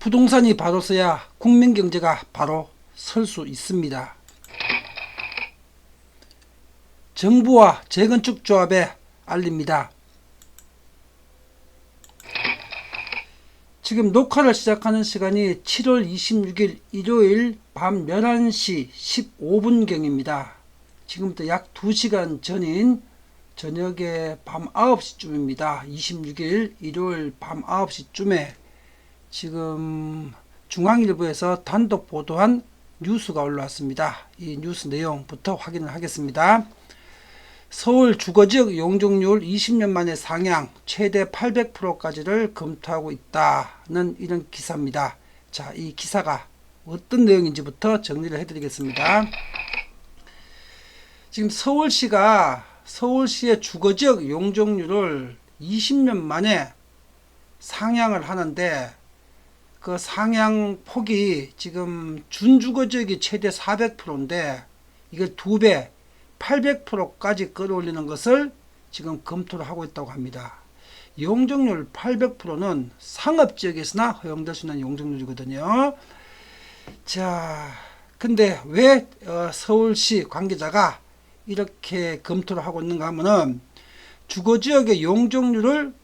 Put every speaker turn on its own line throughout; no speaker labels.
부동산이 바로 서야 국민 경제가 바로 설 수 있습니다. 정부와 재건축 조합에 알립니다. 지금 녹화를 시작하는 시간이 7월 26일 일요일 밤 11시 15분경입니다. 지금부터 약 2시간 전인 저녁에 밤 9시쯤입니다. 26일 일요일 밤 9시쯤에 지금 중앙일보에서 단독 보도한 뉴스가 올라왔습니다. 이 뉴스 내용부터 확인을 하겠습니다. 서울 주거지역 용적률 20년 만에 상향 최대 800%까지를 검토하고 있다는 이런 기사입니다. 자, 이 기사가 어떤 내용인지부터 정리를 해드리겠습니다. 지금 서울시가 서울시의 주거지역 용적률을 20년 만에 상향을 하는데 그 상향 폭이 지금 준주거 지역이 최대 400%인데 이걸 두 배 800%까지 끌어올리는 것을 지금 검토를 하고 있다고 합니다. 용적률 800%는 상업 지역에서나 허용될 수 있는 용적률이거든요. 자, 근데 왜 어, 서울시 관계자가 이렇게 검토를 하고 있는가 하면은 주거 지역의 용적률을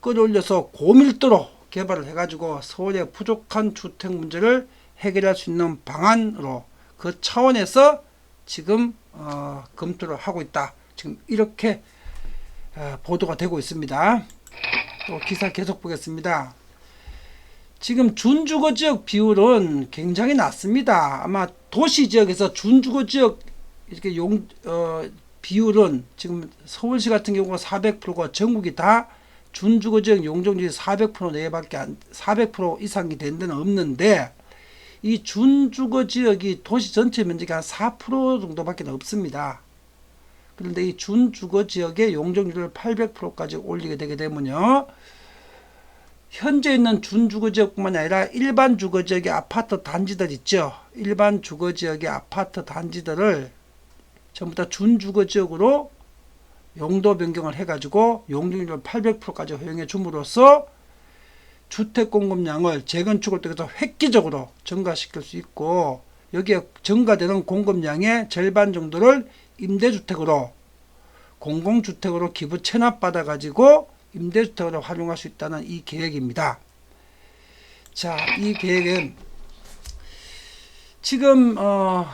끌어올려서 고밀도로 개발을 해가지고 서울의 부족한 주택 문제를 해결할 수 있는 방안으로 그 차원에서 지금 어, 검토를 하고 있다. 지금 이렇게 어, 보도가 되고 있습니다. 또 기사 계속 보겠습니다. 지금 준주거 지역 비율은 굉장히 낮습니다. 아마 도시 지역에서 준주거 지역 이렇게 용 어, 비율은 지금 서울시 같은 경우가 400%가 전국이 다 준주거 지역 용적률이 400% 내외밖에 안, 400% 이상이 된 데는 없는데 이 준주거 지역이 도시 전체 면적이 한 4% 정도밖에 없습니다. 그런데 이 준주거 지역의 용적률을 800%까지 올리게 되게 되면요. 현재 있는 준주거 지역뿐만 아니라 일반 주거 지역의 아파트 단지들 있죠. 일반 주거 지역의 아파트 단지들을 전부 다 준주거 지역으로 용도 변경을 해가지고 용적률 800%까지 허용해 줌으로써 주택 공급량을 재건축을 통해서 획기적으로 증가시킬 수 있고 여기에 증가되는 공급량의 절반 정도를 임대주택으로 공공주택으로 기부 체납받아 가지고 임대주택으로 활용할 수 있다는 이 계획입니다. 자, 이 계획은 지금 어,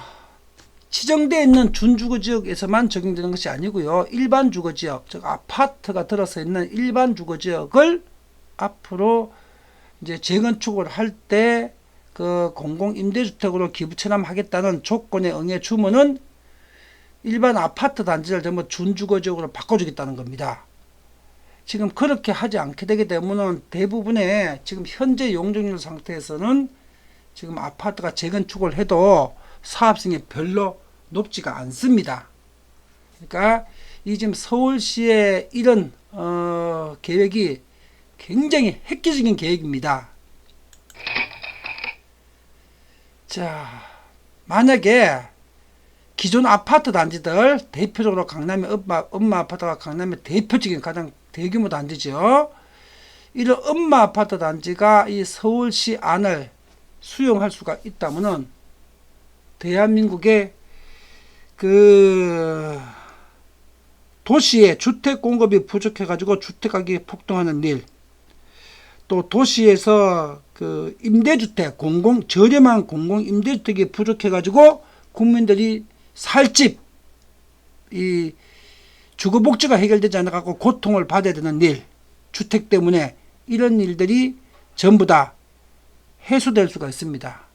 지정되어 있는 준주거 지역에서만 적용되는 것이 아니고요. 일반 주거 지역, 즉 아파트가 들어서 있는 일반 주거 지역을 앞으로 이제 재건축을 할 때 그 공공 임대주택으로 기부 체납하겠다는 조건에 응해 주면은 일반 아파트 단지를 전부 준주거 지역으로 바꿔주겠다는 겁니다. 지금 그렇게 하지 않게 되게 되면은 대부분의 지금 현재 용적률 상태에서는 지금 아파트가 재건축을 해도 사업성이 별로 높지가 않습니다. 그러니까 이 지금 서울시의 이런 어, 계획이 굉장히 획기적인 계획입니다. 자, 만약에 기존 아파트 단지들 대표적으로 강남의 엄마, 엄마 아파트가 강남의 대표적인 가장 대규모 단지죠. 이런 엄마 아파트 단지가 이 서울시 안을 수용할 수가 있다면은 대한민국의 그 도시의 주택 공급이 부족해 가지고 주택 가격이 폭등하는 일, 또 도시에서 그 임대주택 공공 저렴한 공공 임대주택이 부족해 가지고 국민들이 살집 이 주거 복지가 해결되지 않아 갖고 고통을 받아야 되는 일, 주택 때문에 이런 일들이 전부 다 해소될 수가 있습니다.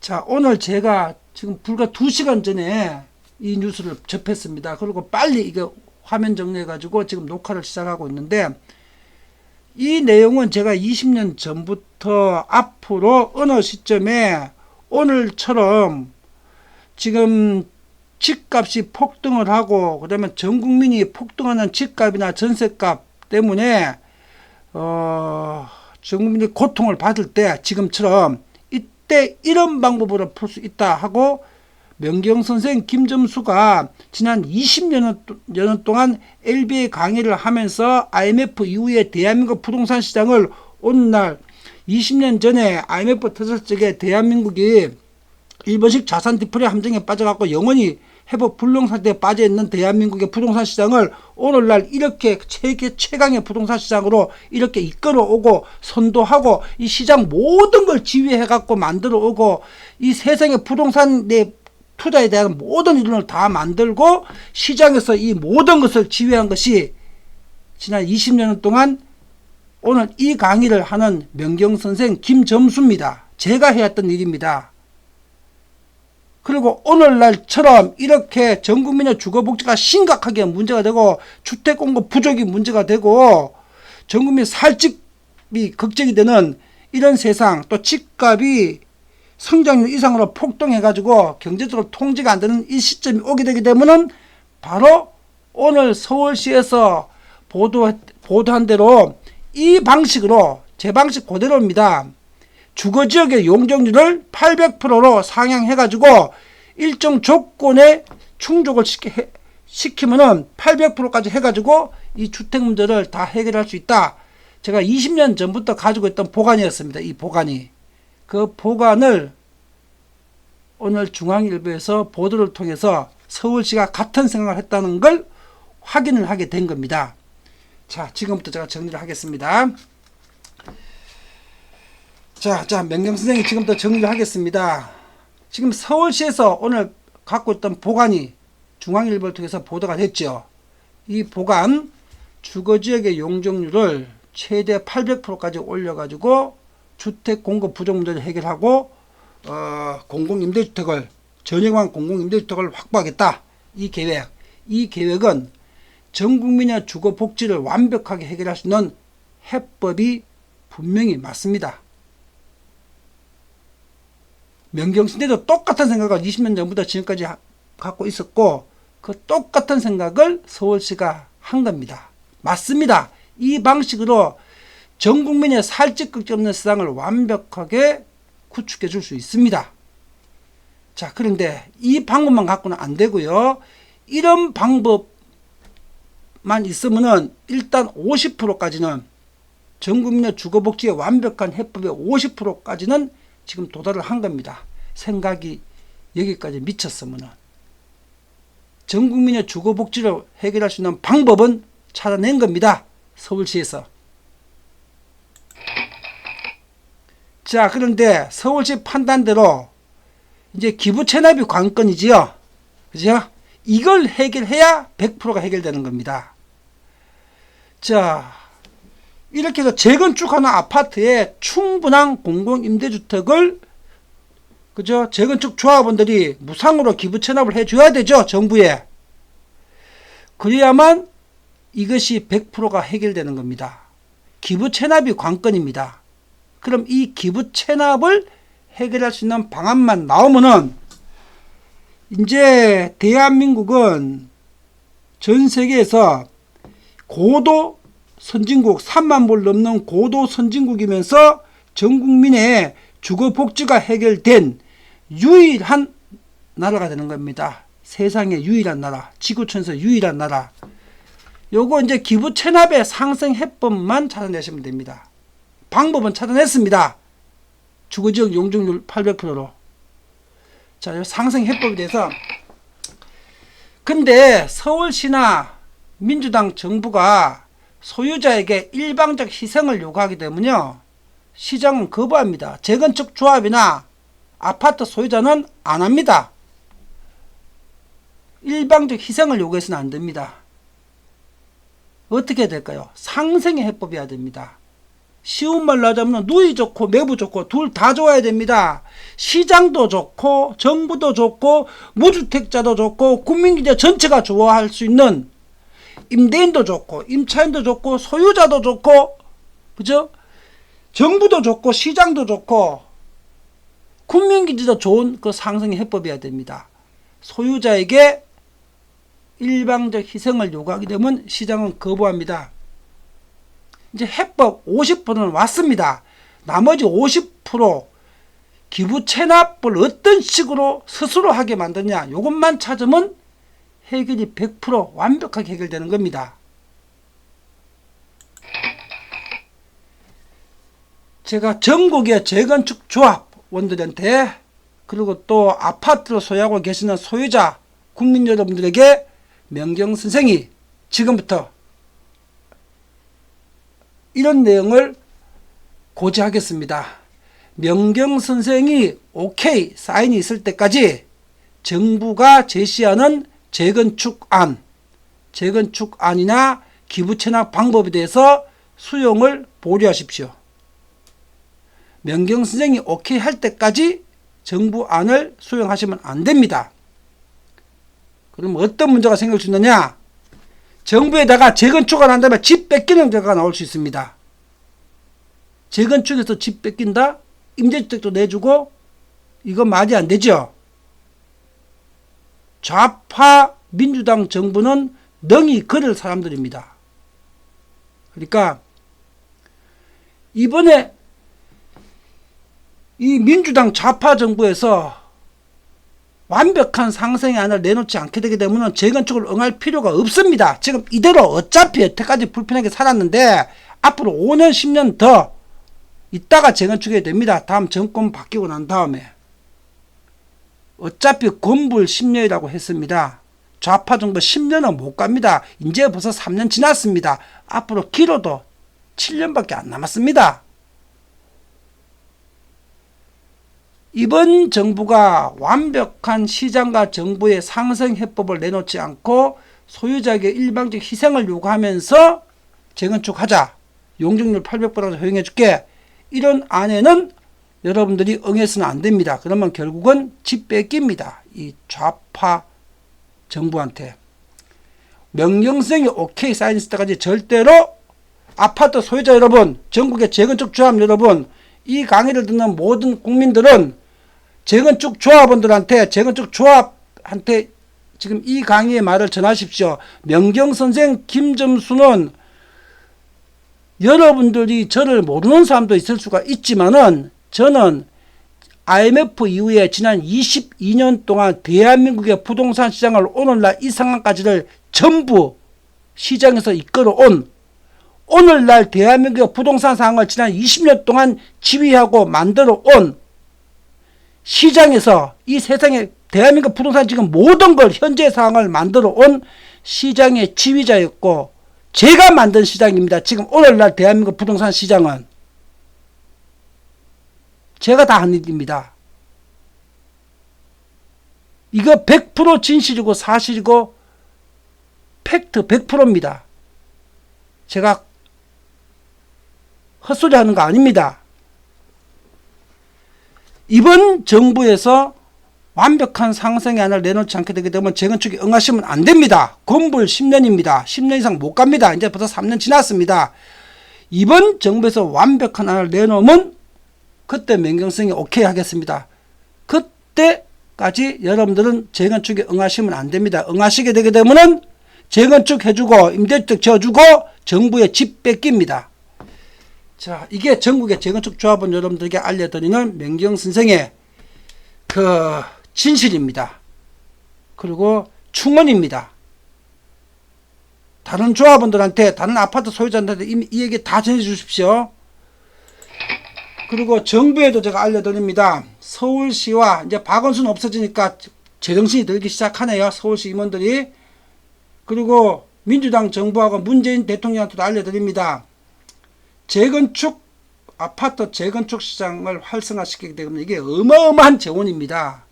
자, 오늘 제가 지금 불과 2시간 전에 이 뉴스를 접했습니다. 그리고 빨리 이거 화면 정리해 가지고 지금 녹화를 시작하고 있는데 이 내용은 제가 20년 전부터 앞으로 어느 시점에 오늘처럼 지금 집값이 폭등을 하고 그다음에 전 국민이 폭등하는 집값이나 전세값 때문에 어, 전 국민이 고통을 받을 때 지금처럼 이 때 이런 방법으로 풀 수 있다 하고 명경 선생 김점수가 지난 20년 년 동안 LBA 강의를 하면서 IMF 이후에 대한민국 부동산 시장을 오늘날 20년 전에 IMF 터졌을 적에 대한민국이 일본식 자산 디플레 함정에 빠져갖고 영원히 회복 불능 상태에 빠져 있는 대한민국의 부동산 시장을 오늘날 이렇게 세계 최강의 부동산 시장으로 이렇게 이끌어 오고 선도하고 이 시장 모든 걸 지휘해 갖고 만들어 오고 이 세상의 부동산 내 투자에 대한 모든 이론을 다 만들고 시장에서 이 모든 것을 지휘한 것이 지난 20년 동안 오늘 이 강의를 하는 명경 선생 김점수입니다. 제가 해왔던 일입니다. 그리고 오늘날처럼 이렇게 전 국민의 주거복지가 심각하게 문제가 되고 주택 공급 부족이 문제가 되고 전 국민 살집이 걱정이 되는 이런 세상 또 집값이 성장률 이상으로 폭등해가지고 경제적으로 통제가 안 되는 이 시점이 오게 되게 되면은 바로 오늘 서울시에서 보도, 보도한 대로 이 방식으로 제 방식 그대로입니다. 주거 지역의 용적률을 800%로 상향해 가지고 일정 조건에 충족을 시키, 시키면은 800%까지 해 가지고 이 주택 문제를 다 해결할 수 있다. 제가 20년 전부터 가지고 있던 보관이었습니다. 이 보관이. 그 보관을 오늘 중앙일보에서 보도를 통해서 서울시가 같은 생각을 했다는 걸 확인을 하게 된 겁니다. 자, 지금부터 제가 정리를 하겠습니다. 자, 자, 명경 선생님 지금부터 정리를 하겠습니다. 지금 서울시에서 오늘 갖고 있던 보관이 중앙일보를 통해서 보도가 됐죠. 이 보관 주거지역의 용적률을 최대 800%까지 올려가지고 주택 공급 부족 문제를 해결하고 어, 공공임대주택을 전용한 공공임대주택을 확보하겠다. 이 계획. 이 계획은 전 국민의 주거 복지를 완벽하게 해결할 수 있는 해법이 분명히 맞습니다. 명경신대도 똑같은 생각을 20년 전부터 지금까지 갖고 있었고 그 똑같은 생각을 서울시가 한 겁니다. 맞습니다. 이 방식으로 전 국민의 살집 걱정 없는 세상을 완벽하게 구축해 줄 수 있습니다. 자, 그런데 이 방법만 갖고는 안 되고요. 이런 방법만 있으면은 일단 50%까지는 전 국민의 주거복지의 완벽한 해법의 50%까지는 지금 도달을 한 겁니다. 생각이 여기까지 미쳤으면은 전 국민의 주거 복지를 해결할 수 있는 방법은 찾아낸 겁니다. 서울시에서. 자, 그런데 서울시 판단대로 이제 기부 체납이 관건이지요. 그죠? 이걸 해결해야 100%가 해결되는 겁니다. 자, 이렇게 해서 재건축하는 아파트에 충분한 공공임대주택을 그죠? 재건축 조합원들이 무상으로 기부 체납을 해줘야 되죠. 정부에. 그래야만 이것이 100%가 해결되는 겁니다. 기부 체납이 관건입니다. 그럼 이 기부 체납을 해결할 수 있는 방안만 나오면은 이제 대한민국은 전 세계에서 고도 선진국 3만 불 넘는 고도 선진국이면서 전 국민의 주거 복지가 해결된 유일한 나라가 되는 겁니다. 세상의 유일한 나라, 지구촌에서 유일한 나라. 요거 이제 기부 체납의 상승 해법만 찾아내시면 됩니다. 방법은 찾아냈습니다. 주거 지역 용적률 800%로. 자, 상승 해법에 대해서. 근데 서울시나 민주당 정부가 소유자에게 일방적 희생을 요구하게 되면요. 시장은 거부합니다. 재건축 조합이나 아파트 소유자는 안 합니다. 일방적 희생을 요구해서는 안 됩니다. 어떻게 될까요? 상생의 해법이어야 됩니다. 쉬운 말로 하자면 누이 좋고 매부 좋고 둘 다 좋아야 됩니다. 시장도 좋고 정부도 좋고 무주택자도 좋고 국민기자 전체가 좋아할 수 있는 임대인도 좋고 임차인도 좋고 소유자도 좋고 그죠? 정부도 좋고 시장도 좋고 국민기지도 좋은 그 상승의 해법이어야 됩니다. 소유자에게 일방적 희생을 요구하게 되면 시장은 거부합니다. 이제 해법 50%는 왔습니다. 나머지 50% 기부 체납을 어떤 식으로 스스로 하게 만드냐 이것만 찾으면 해결이 100% 완벽하게 해결되는 겁니다. 제가 전국의 재건축 조합 원들한테 그리고 또 아파트를 소유하고 계시는 소유자 국민 여러분들에게 명경 선생이 지금부터 이런 내용을 고지하겠습니다. 명경 선생이 오케이 사인이 있을 때까지 정부가 제시하는 재건축안, 재건축안이나 기부 체납 방법에 대해서 수용을 보류하십시오. 명경 선생이 오케이 할 때까지 정부 안을 수용하시면 안 됩니다. 그럼 어떤 문제가 생길 수 있느냐? 정부에다가 재건축을 한다면 집 뺏기는 결과가 나올 수 있습니다. 재건축에서 집 뺏긴다? 임대주택도 내주고 이건 말이 안 되죠. 좌파 민주당 정부는 능히 그럴 사람들입니다. 그러니까 이번에 이 민주당 좌파 정부에서 완벽한 상생의 안을 내놓지 않게 되게 되면 재건축을 응할 필요가 없습니다. 지금 이대로 어차피 여태까지 불편하게 살았는데 앞으로 5년, 10년 더 있다가 재건축해야 됩니다. 다음 정권 바뀌고 난 다음에. 어차피 건불 10년이라고 했습니다. 좌파 정부 10년은 못 갑니다. 이제 벌써 3년 지났습니다. 앞으로 길어도 7년밖에 안 남았습니다. 이번 정부가 완벽한 시장과 정부의 상생 해법을 내놓지 않고 소유자에게 일방적 희생을 요구하면서 재건축하자. 용적률 800%로 허용해 줄게. 이런 안에는 여러분들이 응해서는 안 됩니다. 그러면 결국은 집 뺏깁니다. 이 좌파 정부한테. 명령성이 오케이 사인했을 때까지 절대로 아파트 소유자 여러분, 전국의 재건축 조합 여러분, 이 강의를 듣는 모든 국민들은 재건축 조합원들한테 재건축 조합한테 지금 이 강의의 말을 전하십시오. 명경 선생 김점수는 여러분들이 저를 모르는 사람도 있을 수가 있지만은 저는 IMF 이후에 지난 22년 동안 대한민국의 부동산 시장을 오늘날 이 상황까지를 전부 시장에서 이끌어온 오늘날 대한민국의 부동산 상황을 지난 20년 동안 지휘하고 만들어 온 시장에서 이 세상에 대한민국 부동산 지금 모든 걸 현재 상황을 만들어 온 시장의 지휘자였고 제가 만든 시장입니다. 지금 오늘날 대한민국 부동산 시장은 제가 다 한 일입니다. 이거 100% 진실이고 사실이고 팩트 100%입니다. 제가 헛소리 하는 거 아닙니다. 이번 정부에서 완벽한 상승의 안을 내놓지 않게 되게 되면 재건축에 응하시면 안 됩니다. 건불 10년입니다. 10년 이상 못 갑니다. 이제 벌써 3년 지났습니다. 이번 정부에서 완벽한 안을 내놓으면 그때 명경성이 오케이 하겠습니다. 그때까지 여러분들은 재건축에 응하시면 안 됩니다. 응하시게 되게 되면은 재건축 해주고 임대주택 지어주고 정부의 집 뺏깁니다. 자, 이게 전국의 재건축 조합원 여러분들에게 알려드리는 명경 선생의 그 진실입니다. 그리고 충원입니다. 다른 조합원들한테, 다른 아파트 소유자한테 이, 이 얘기 다 전해 주십시오. 그리고 정부에도 제가 알려드립니다. 서울시와 이제 박원순 없어지니까 제정신이 들기 시작하네요. 서울시 임원들이. 그리고 민주당 정부하고 문재인 대통령한테도 알려드립니다. 재건축 아파트 재건축 시장을 활성화시키게 되면 이게 어마어마한 재원입니다.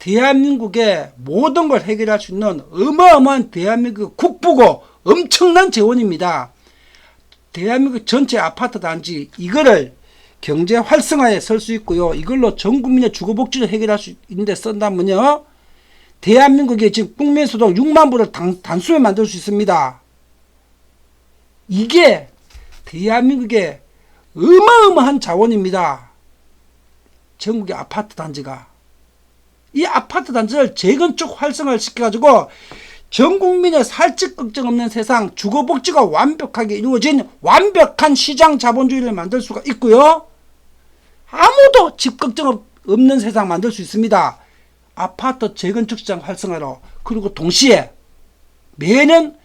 대한민국의 모든 걸 해결할 수 있는 어마어마한 대한민국 국부고 엄청난 재원입니다. 대한민국 전체 아파트 단지 이거를 경제 활성화에 설 수 있고요. 이걸로 전 국민의 주거복지를 해결할 수 있는데 쓴다면요. 대한민국의 지금 국민소득 6만 불을 단, 단숨에 만들 수 있습니다. 이게 대한민국의 어마어마한 자원입니다. 전국의 아파트 단지가. 이 아파트 단지를 재건축 활성화를 시켜가지고 전 국민의 살ጭ 걱정 없는 세상 주거복지가 완벽하게 이루어진 완벽한 시장 자본주의를 만들 수가 있고요. 아무도 집 걱정 없는 세상 만들 수 있습니다. 아파트 재건축 시장 활성화로 그리고 동시에 매년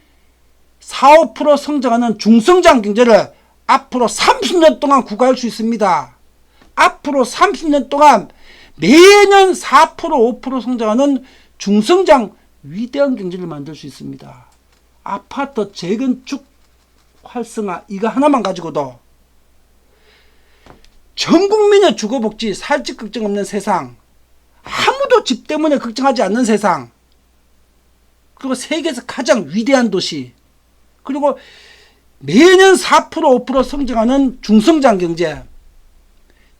4, 5% 성장하는 중성장 경제를 앞으로 30년 동안 구가할 수 있습니다. 앞으로 30년 동안 매년 4% 5% 성장하는 중성장 위대한 경제를 만들 수 있습니다. 아파트 재건축 활성화 이거 하나만 가지고도 전 국민의 주거복지 살집 걱정 없는 세상 아무도 집 때문에 걱정하지 않는 세상 그리고 세계에서 가장 위대한 도시 그리고 매년 4% 5% 성장하는 중성장 경제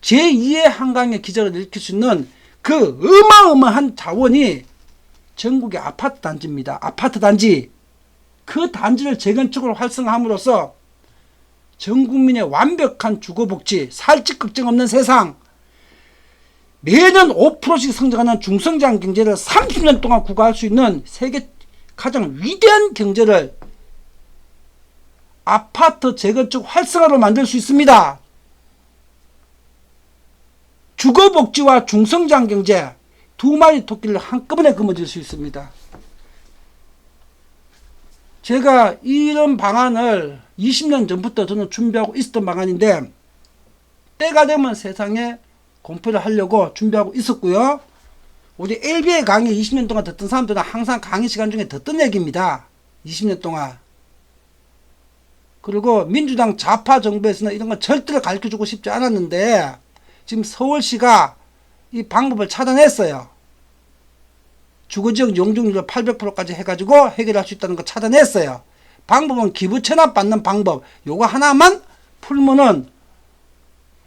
제2의 한강의 기적을 일으킬 수 있는 그 어마어마한 자원이 전국의 아파트 단지입니다. 아파트 단지. 그 단지를 재건축으로 활성화함으로써 전 국민의 완벽한 주거복지, 살집 걱정 없는 세상, 매년 5%씩 성장하는 중성장 경제를 30년 동안 구가할 수 있는 세계 가장 위대한 경제를 아파트 재건축 활성화로 만들 수 있습니다. 주거복지와 중성장 경제 두 마리 토끼를 한꺼번에 거머쥘 수 있습니다. 제가 이런 방안을 20년 전부터 저는 준비하고 있었던 방안인데 때가 되면 세상에 공표를 하려고 준비하고 있었고요. 우리 LB의 강의 20년 동안 듣던 사람들은 항상 강의 시간 중에 듣던 얘기입니다. 20년 동안. 그리고 민주당 좌파 정부에서는 이런 건 절대로 가르쳐 주고 싶지 않았는데 지금 서울시가 이 방법을 차단했어요. 주거지역 용적률을 800%까지 해가지고 해결할 수 있다는 거 차단했어요. 방법은 기부 체납 받는 방법. 요거 하나만 풀면은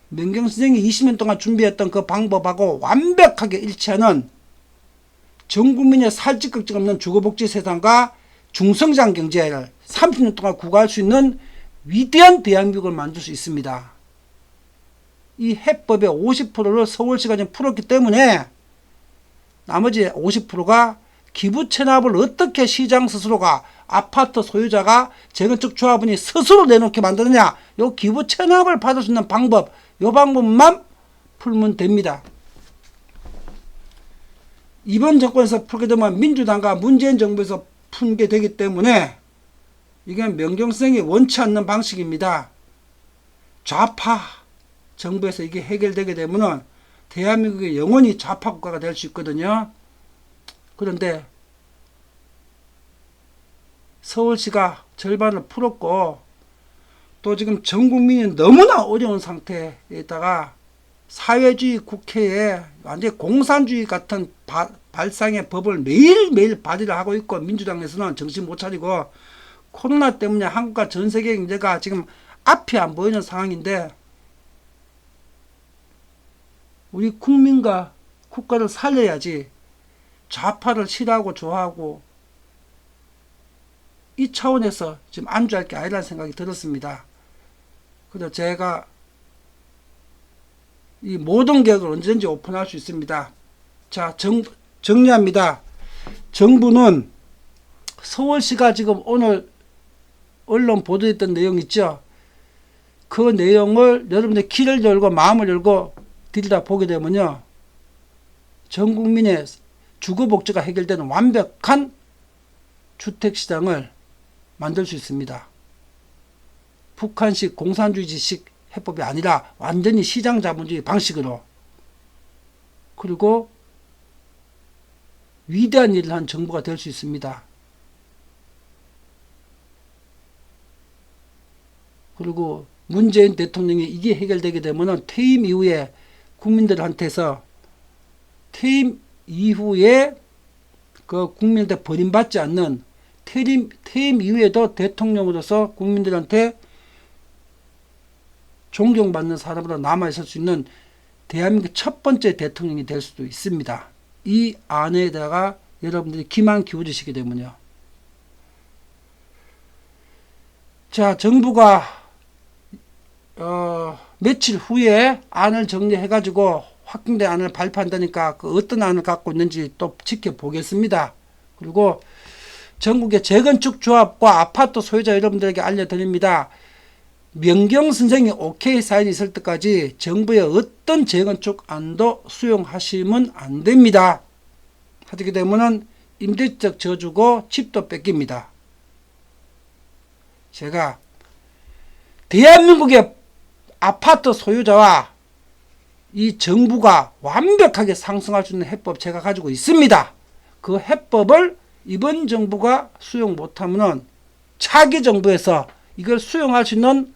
명경 선생이 20년 동안 준비했던 그 방법하고 완벽하게 일치하는 전 국민의 살집 걱정 없는 주거복지 세상과 중성장 경제를 30년 동안 구가할 수 있는 위대한 대한민국을 만들 수 있습니다. 이 해법의 50%를 서울시가 지금 풀었기 때문에 나머지 50%가 기부 체납을 어떻게 시장 스스로가 아파트 소유자가 재건축 조합원이 스스로 내놓게 만드느냐 요 기부 체납을 받을 수 있는 방법 요 방법만 풀면 됩니다. 이번 정권에서 풀게 되면 민주당과 문재인 정부에서 푼 게 되기 때문에 이게 명경성이 원치 않는 방식입니다. 좌파 정부에서 이게 해결되게 되면은 대한민국이 영원히 좌파 국가가 될 수 있거든요. 그런데 서울시가 절반을 풀었고 또 지금 전 국민이 너무나 어려운 상태에다가 사회주의 국회에 완전 공산주의 같은 바, 발상의 법을 매일매일 발의를 하고 있고 민주당에서는 정신 못 차리고 코로나 때문에 한국과 전 세계 경제가 지금 앞이 안 보이는 상황인데 우리 국민과 국가를 살려야지 좌파를 싫어하고 좋아하고 이 차원에서 지금 안주할 게 아니라는 생각이 들었습니다. 그래서 제가 이 모든 계획을 언제든지 오픈할 수 있습니다. 자, 정, 정리합니다. 정부는 서울시가 지금 오늘 언론 보도했던 내용 있죠? 그 내용을 여러분들 귀를 열고 마음을 열고 들이다 보게 되면요. 전 국민의 주거 복지가 해결되는 완벽한 주택 시장을 만들 수 있습니다. 북한식 공산주의식 해법이 아니라 완전히 시장 자본주의 방식으로 그리고 위대한 일을 한 정부가 될 수 있습니다. 그리고 문재인 대통령이 이게 해결되게 되면 퇴임 이후에 국민들한테서 퇴임 이후에 그 국민한테 버림받지 않는 퇴임, 퇴임 이후에도 대통령으로서 국민들한테 존경받는 사람으로 남아있을 수 있는 대한민국 첫 번째 대통령이 될 수도 있습니다. 이 안에다가 여러분들이 기만 기울이시게 되면요. 자, 정부가 어, 며칠 후에 안을 정리해가지고 확정된 안을 발표한다니까 그 어떤 안을 갖고 있는지 또 지켜보겠습니다. 그리고 전국의 재건축 조합과 아파트 소유자 여러분들에게 알려드립니다. 명경 선생이 오케이 사인이 있을 때까지 정부의 어떤 재건축 안도 수용하시면 안 됩니다. 하게 되면은 임대적 저주고 집도 뺏깁니다. 제가 대한민국의 아파트 소유자와 이 정부가 완벽하게 상승할 수 있는 해법 제가 가지고 있습니다. 그 해법을 이번 정부가 수용 못하면은 차기 정부에서 이걸 수용할 수 있는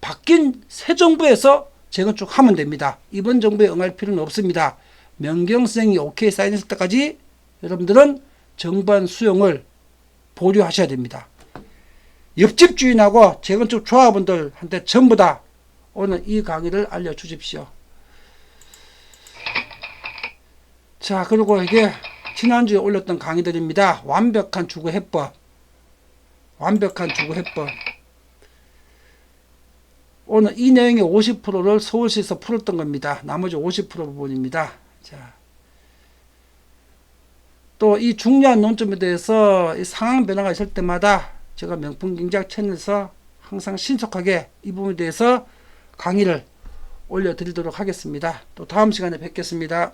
바뀐 새 정부에서 재건축하면 됩니다. 이번 정부에 응할 필요는 없습니다. 명경생이 오케이 사인했을 때까지 여러분들은 정부안 수용을 보류하셔야 됩니다. 옆집 주인하고 재건축 조합원들한테 전부 다 오늘 이 강의를 알려주십시오. 자, 그리고 이게 지난주에 올렸던 강의들입니다. 완벽한 주거 해법. 완벽한 주거 해법. 오늘 이 내용의 50%를 서울시에서 풀었던 겁니다. 나머지 50% 부분입니다. 자. 또 이 중요한 논점에 대해서 이 상황 변화가 있을 때마다 제가 명품 경제학 채널에서 항상 신속하게 이 부분에 대해서 강의를 올려드리도록 하겠습니다. 또 다음 시간에 뵙겠습니다.